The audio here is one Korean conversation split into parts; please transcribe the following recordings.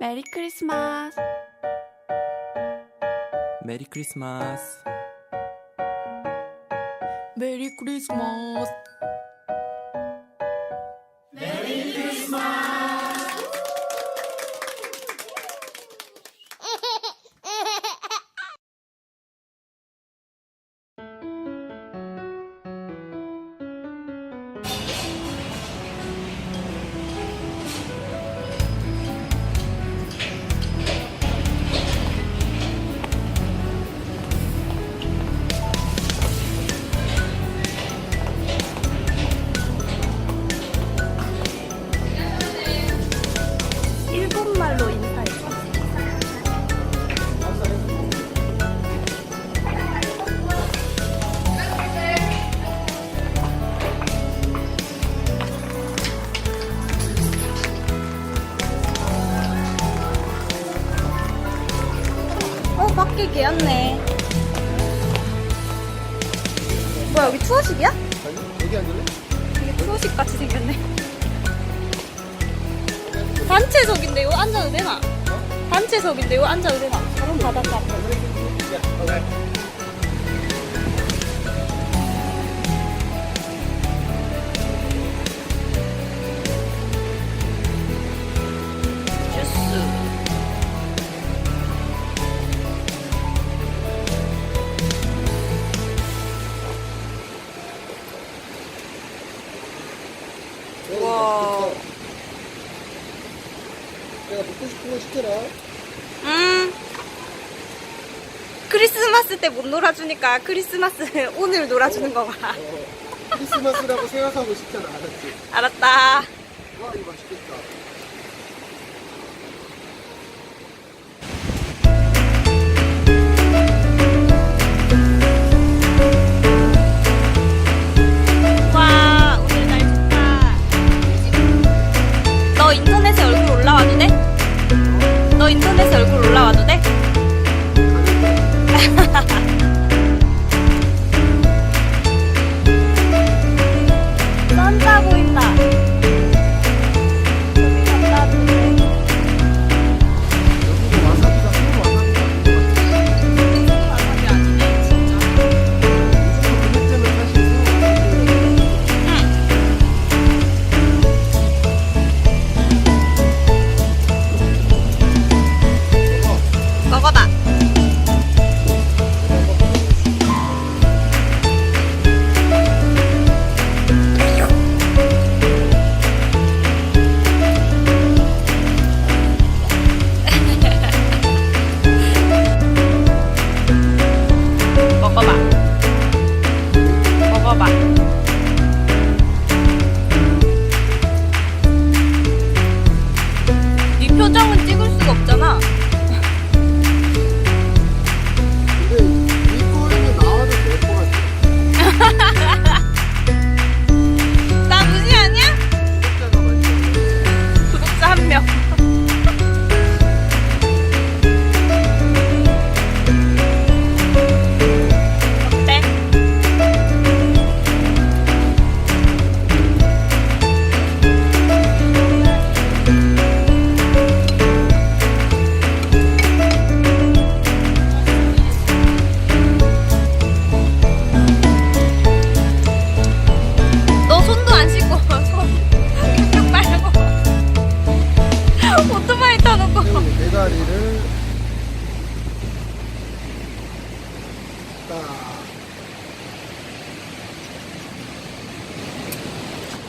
메리 크리스마스. 메리 크리스마스. 메리 크리스마스. 일본말로 어, 밖에 개였네. 뭐야, 여기 투어식이야? 아니, 여기 앉을래? 되게 투어식 같이 생겼네. 단체석인데 이거 앉아도 되나? 단체석인데 이거 앉아도 되나? 그럼 바닷가 거 시켜라. 음. 크리스마스 때 못 놀아주니까 크리스마스 오늘 놀아주는 거 봐. 어, 크리스마스라고 생각하고 시켜라. 알았지? 알았다. 와, 이거 맛있겠다.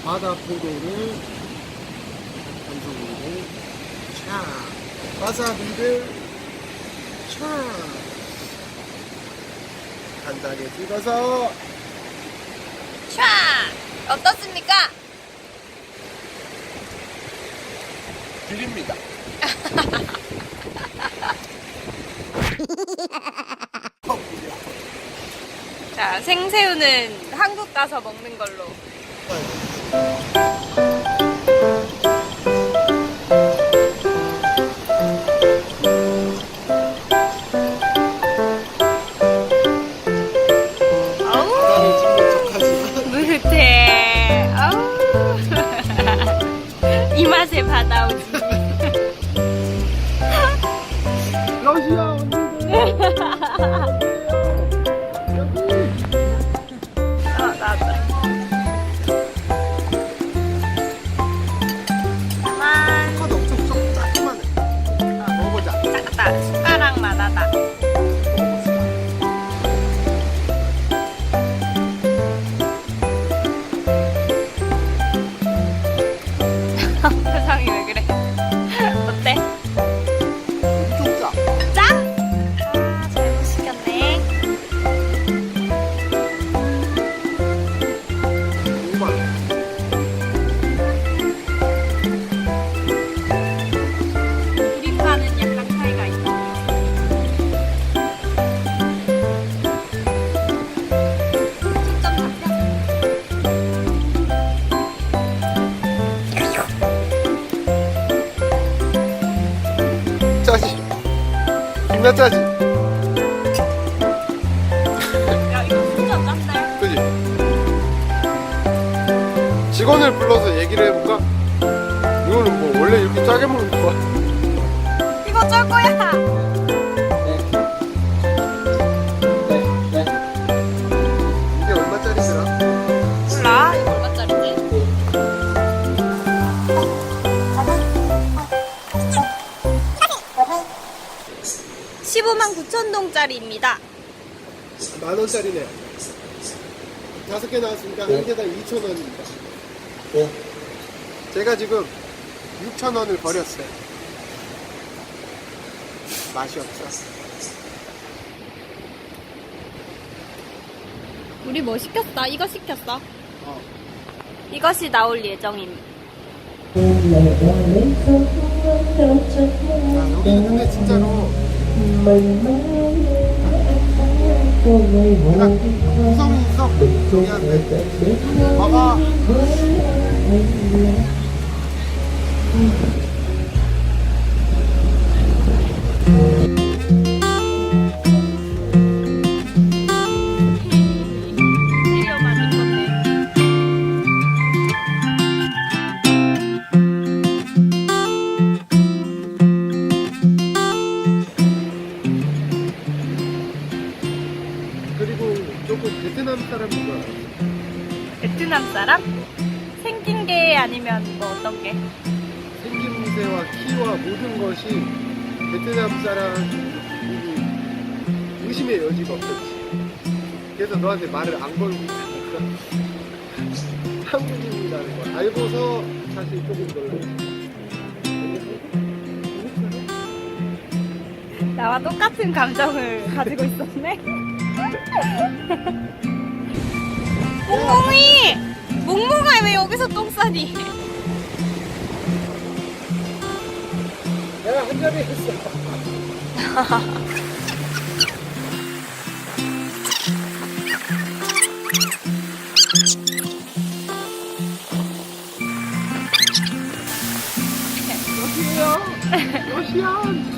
바다 포도를 한 종류를 촥 와사비를 촥 간단하게 찍어서 촤 어떻습니까? 드립니다. 자 생새우는 한국 가서 먹는 걸로 바다를 찍는 척하지. 무태 아우 입맛에 받아오지. 존나 짜지. 야, 이거 진짜 짠데? 그지? 직원을 불러서 얘기를 해볼까? 이거는 뭐 원래 이렇게 짜게 먹는 거야? 이거 쩔 거야! (15만 9천 동짜리입니다) 만 원짜리네. 다섯 개 나왔으니까 한 개당 2천 원입니다. 제가 지금 6천 원을 버렸어요. 맛이 없어. 우리 뭐 시켰어? 이거 시켰어 어. 이것이 나올 예정임 자, 여기는 근데 진짜로 그냥 구성이 있어. 저기한테. 봐봐. 시리얼 사람? 생긴 게 아니면 뭐 어떤 게? 생김새와 키와 모든 것이 베트남 사람이 의심의 여지가 없었지. 그래서 너한테 말을 안 걸고. 한국인이라는 걸 알고서 사실 조금 놀랐지. 나와 똑같은 감정을 가지고 있었네. 몽몽이! 몽몽아 왜 여기서 똥 싸니? 내가 한 점이 했어. 러시아, 러시아.